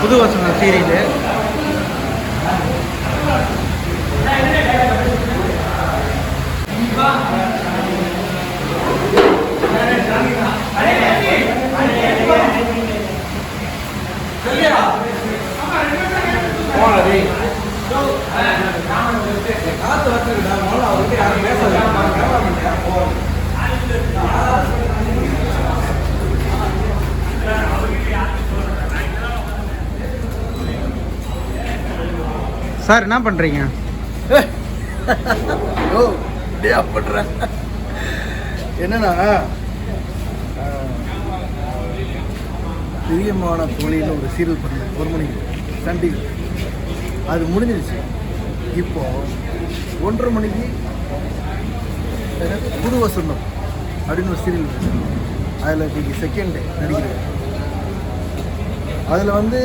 புது வசனம் serial sir என்ன பண்ணுறீங்க ஓ டே பண்ணுறேன் என்னன்னா பிரியமான தோழின்னு ஒரு சீரியல் பண்ணேன். ஒரு மணிக்கு சன் டிவி அது முடிஞ்சிருச்சு. இப்போ ஒன்றரை மணிக்கு புது வசந்தம் அப்படின்னு ஒரு சீரியல் அதில் இன்னைக்கு செகண்ட் டே நடிக்கிறேன் அதில் வந்து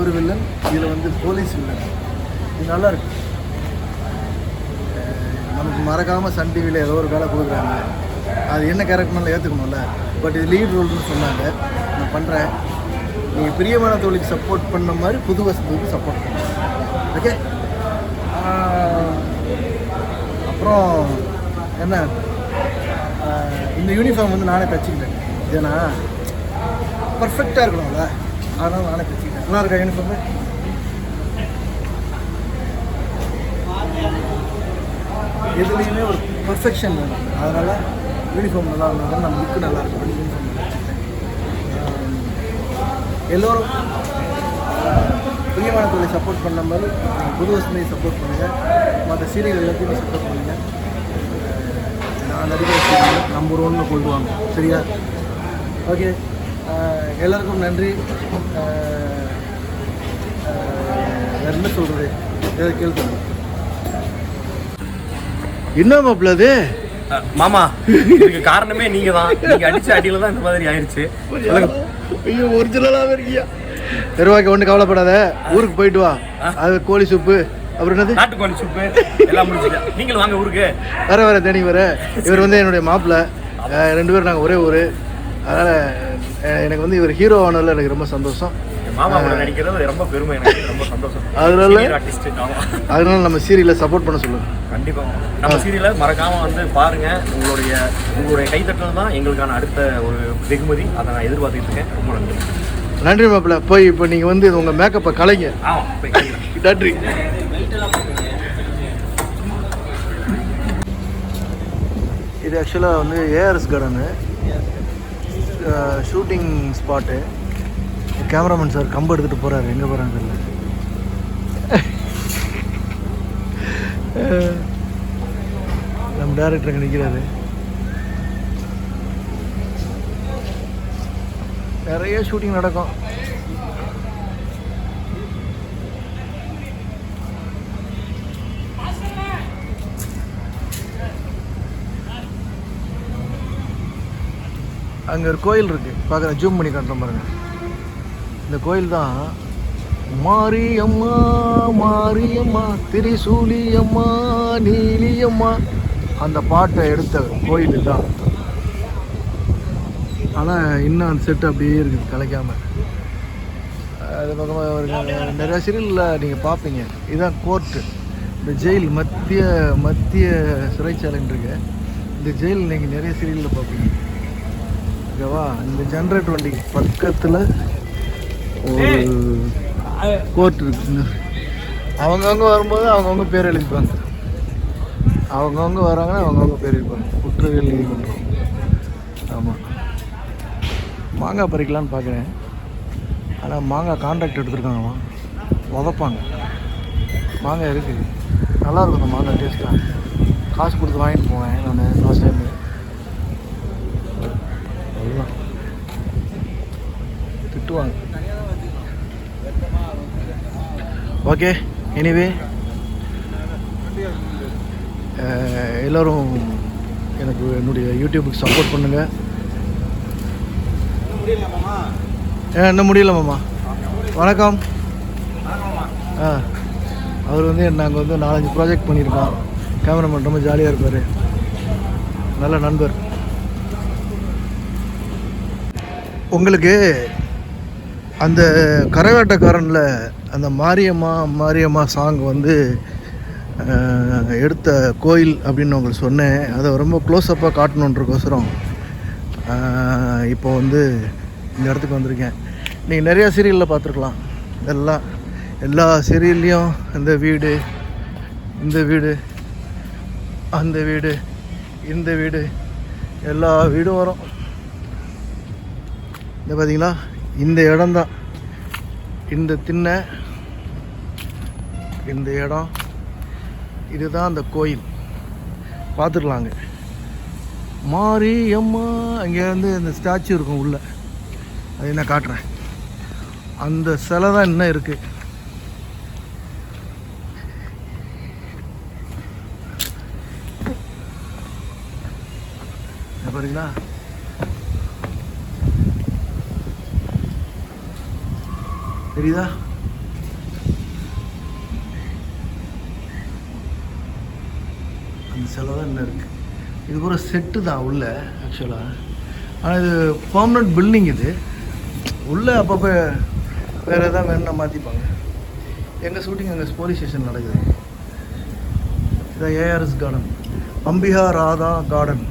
ஒரு வில்லன் இதில் வந்து போலீஸ் வில்லன் இது நல்லா இருக்கு. நமக்கு மறக்காமல் சன் டிவியில் ஏதோ ஒரு வேலை கொடுக்குறாங்க. அது என்ன கேரக்டர்னால ஏற்றுக்கணும்ல பட் இது லீட் ரோல்னு சொன்னாங்க. நான் பண்ணுறேன் நீங்கள் பிரியமான தொழிலுக்கு சப்போர்ட் பண்ண மாதிரி புது வசதிக்கு சப்போர்ட் பண்ணுங்க. ஓகே அப்புறம் என்ன? இந்த யூனிஃபார்ம் வந்து நானே தச்சுக்கிட்டேன். ஏன்னா பர்ஃபெக்டாக இருக்கணும்ல. அதனால் நானே தச்சுக்கிட்டேன். நல்லா இருக்கா யூனிஃபார்மு எதுலேயுமே ஒரு பர்ஃபெக்ஷன் வேணும் அதனால் யூனிஃபார்ம் நல்லா இருந்தால் நம்ம லுக்கு நல்லா இருக்கும். யூனிஃபார்ம் எல்லோரும் பிரியமான தொழிலை சப்போர்ட் பண்ண மாதிரி புது வசதியை சப்போர்ட் பண்ணுங்கள் மற்ற சீரியல் எல்லாத்தையுமே சப்போர்ட் பண்ணுங்கள் நான் நடிக்கிற சீரியல் நம்பர் ஒன்று கொண்டு வாங்க. சரியா? ஓகே எல்லாருக்கும் நன்றி. வேறு என்ன சொல்கிறது ஏதாவது கேள்வி? என்ன மாப்பிள்ள அது? மாமா இதுக்கு காரணமே நீங்க தான் நீங்க அடிச்ச அடியில தான் இந்த மாதிரி ஆயிருச்சு. ஐயோ ஒரிஜினலாகவே இருக்கியா? பெருவாக்கி ஒன்றும் கவலைப்படாத. ஊருக்கு போயிட்டு வா. அது கோழி சூப்பு. அப்புறம் என்னது? நாட்டுக்கோழி சூப்பு. எல்லாம் முடிச்சுட்டு நீங்களும் வாங்க ஊருக்கு. வர வர தேனி வர. இவர் வந்து என்னுடைய மாப்பிள்ளை. ரெண்டு பேரும் நாங்கள் ஒரே ஊர். அதனால் எனக்கு வந்து இவர் ஹீரோ ஆனதில் எனக்கு ரொம்ப சந்தோஷம். மாமா கூட நடிக்கிறது ரொம்ப பெருமை எனக்கு. ரொம்ப சந்தோஷம். அதனால? அதனால நம்ம சீரியலை சப்போர்ட் பண்ண சொல்லுங்கள் கண்டிப்பா நம்ம சீரியலை மறக்காம வந்து பாருங்க. உங்களுடைய உங்களுடைய கைத்தட்டல் தான் எங்களுக்கான அடுத்த ஒரு வெகுமதி. அதை நான் எதிர்பார்த்துட்டு இருக்கேன். ரொம்ப நன்றி. நன்றி மாப்பிள்ளை. போய் இப்போ நீங்கள் வந்து உங்கள் மேக்கப்பை கலைங்க. நன்றி. இது ஆக்சுவலாக வந்து ARS garden shooting spot cameraman sir கம்பு எடுத்துகிட்டு போகிறாரு எங்கே போகிறாங்க தெரியல. நம்ம டேரக்டர் அங்கே நிற்கிறாரு நிறைய ஷூட்டிங் நடக்கும். அங்கே ஒரு கோயில் இருக்குது பார்க்குறேன். ஜூம் பண்ணி காட்டுறேன் பாருங்கள் இந்த கோயில் தான் மாரியம்மா மாரியம்மா திரிசூலியம்மா நீலியம்மா. அந்த பாட்டை எடுத்த கோயில் தான் ஆனால் இன்னும் அந்த செட்டு அப்படியே இருக்குது கலைக்காமல் அது பக்கமாக ஒரு நிறையா சீரியலில் நீங்கள் பார்ப்பீங்க இதுதான் கோர்ட்டு இந்த ஜெயில் மத்திய மத்திய சிறைச்சாலைன்னு இருக்கு. இந்த ஜெயில் நீங்கள் நிறைய சீரியலில் பார்ப்பீங்க ஓகேவா இந்த ஜென்ரேட்டர் வண்டிக்கு பக்கத்தில் ஒரு கோர்ட் இருக்கு அவங்கவுங்க வரும்போது அவங்கவுங்க பேர் எழுதிப்பாங்க அவங்கவுங்க வராங்கன்னா அவங்கவுங்க பேர் எழுதிப்பாங்க குற்றவியல் நீதிமன்றம். ஆமாம் மாங்காய் பறிக்கலான்னு பார்க்குறேன். ஆனால் மாங்காய் கான்ட்ராக்ட் எடுத்துருக்காங்கம்மா. உதப்பாங்க மாங்காய் இருக்குது நல்லா இருக்கும் அந்த மாங்காய் டேஸ்ட்டாக காசு கொடுத்து வாங்கிட்டு போவேன் நான் லாஸ்ட் டைம் அதுதான் திட்டுவாங்க. ஓகே எனிவே எல்லோரும் எனக்கு என்னுடைய யூடியூபுக்கு சப்போர்ட் பண்ணுங்கள் இன்னும் முடியல மாமா. வணக்கம். ஆ அவர் வந்து நாங்கள் வந்து நாலஞ்சு ப்ராஜெக்ட் பண்ணியிருக்கோம் கேமராமேன் ரொம்ப ஜாலியாக இருப்பார். நல்ல நண்பர். உங்களுக்கு அந்த கரகாட்டக்காரனில் அந்த மாரியம்மா மாரியம்மா சாங் வந்து எடுத்த கோயில் அப்படின்னு உங்களுக்கு சொன்னேன். அதை ரொம்ப க்ளோஸ்அப்பாக காட்டணுன்றக்கோசரம் இப்போ வந்து இந்த இடத்துக்கு வந்திருக்கேன். நீங்கள் நிறையா சீரியலில் பார்த்துருக்கலாம். எல்லாம் எல்லா சீரியல்லையும் இந்த வீடு இந்த வீடு அந்த வீடு இந்த வீடு எல்லா வீடும் வரும். இந்த பார்த்தீங்களா இந்த இடம்தான். இந்த திண்ணை இந்த இடம். இதுதான் அந்த கோயில். பார்த்துக்கலாங்க. மாரியம்மா அங்கே வந்து இந்த ஸ்டாச்சு இருக்கும் உள்ள. அது நான் காட்டுறேன். அந்த சிலை தான் இன்னும் இருக்குது பாருங்களா. தெரியுதா? செலவு சிலை தான் இன்னும் இருக்குது இது கூட செட்டு தான் உள்ள ஆக்சுவலாக ஆனால் இது பர்மனெண்ட் பில்டிங் இது. உள்ளே அப்பப்போ வேறு எதாவது வேணும்னா மாற்றிப்பாங்க எங்கள் ஷூட்டிங் அங்கே போலீஸ் ஸ்டேஷன் நடக்குது. இதான் ARS garden Ambika Radha garden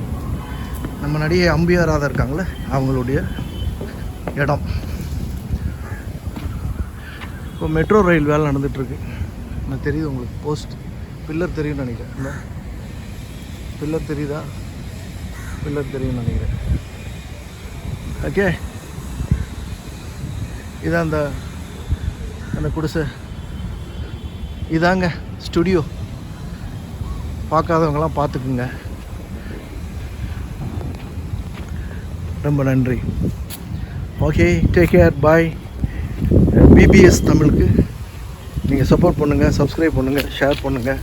நம்ம நடிகை அம்பிகா ராதா இருக்காங்களே அவங்களுடைய இடம். இப்போ மெட்ரோ ரயில் வேலை நடந்துகிட்ருக்கு நான் தெரியுது உங்களுக்கு போஸ்ட் பில்லர் தெரியும்னு நினைக்கிறேன். இல்லை பில்லர் தெரியுதா? பில்லர் தெரியும்னு நினைக்கிறேன். ஓகே இதான் அந்த அந்த குடிசை. இதாங்க ஸ்டுடியோ பார்க்காதவங்களாம் பார்த்துக்குங்க. ரொம்ப நன்றி. Okay take care bye BBS தமிழுக்கு. நீங்கள் சப்போர்ட் பண்ணுங்கள் சப்ஸ்கிரைப் பண்ணுங்கள் ஷேர் பண்ணுங்கள்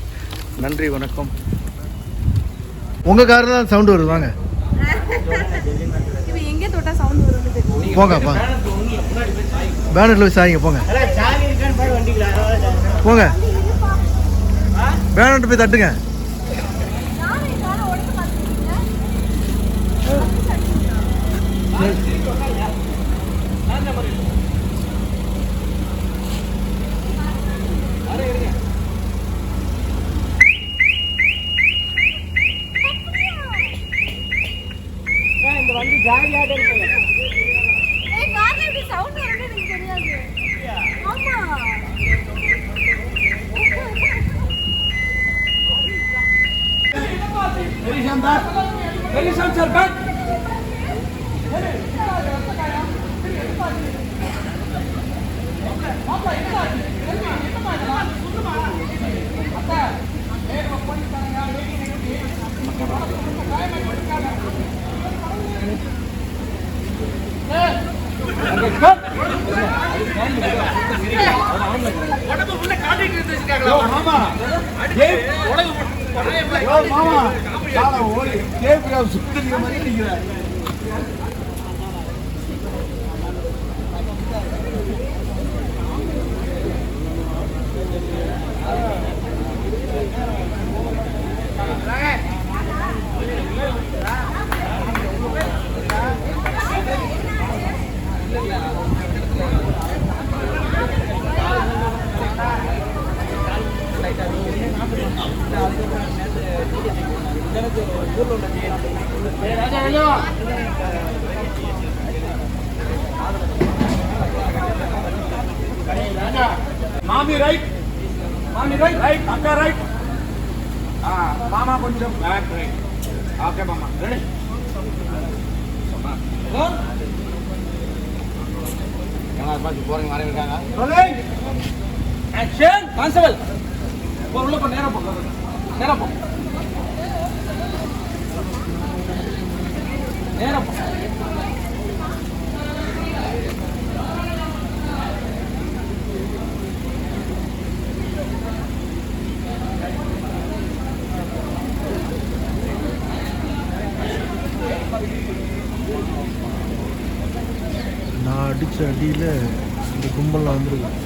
நன்றி வணக்கம். உங்கள் காரில் தான் சவுண்டு வருது வாங்க. இப்போ எங்கே தொட்டா சவுண்ட் வரும்னு தெரியும்? போங்க பா பேனட்டில் போய் சாய்ங்க போங்க. போங்க. பேனட் போய் தட்டுங்க. நானும் நானும் உடச்சு பார்த்துருக்கீங்க ஏய் மாமா. இப்படி சவுண்ட் வரும்னு மாமி ரைட். மாமி ரைட். ரைட். அக்கா ரைட். ஆ மாமா கொஞ்சம் பேக் ரைட் ஓகே மாமா. ரெடி பார்த்து போறீங்க மாறி இருக்காங்க. ஆக்ஷன் கான்ஸ்டபிள் உள்ள நேரம் போடுறாங்க போ நேரா நான் அடித்த அடியில் இந்த கும்பல்லாம் வந்துருக்கு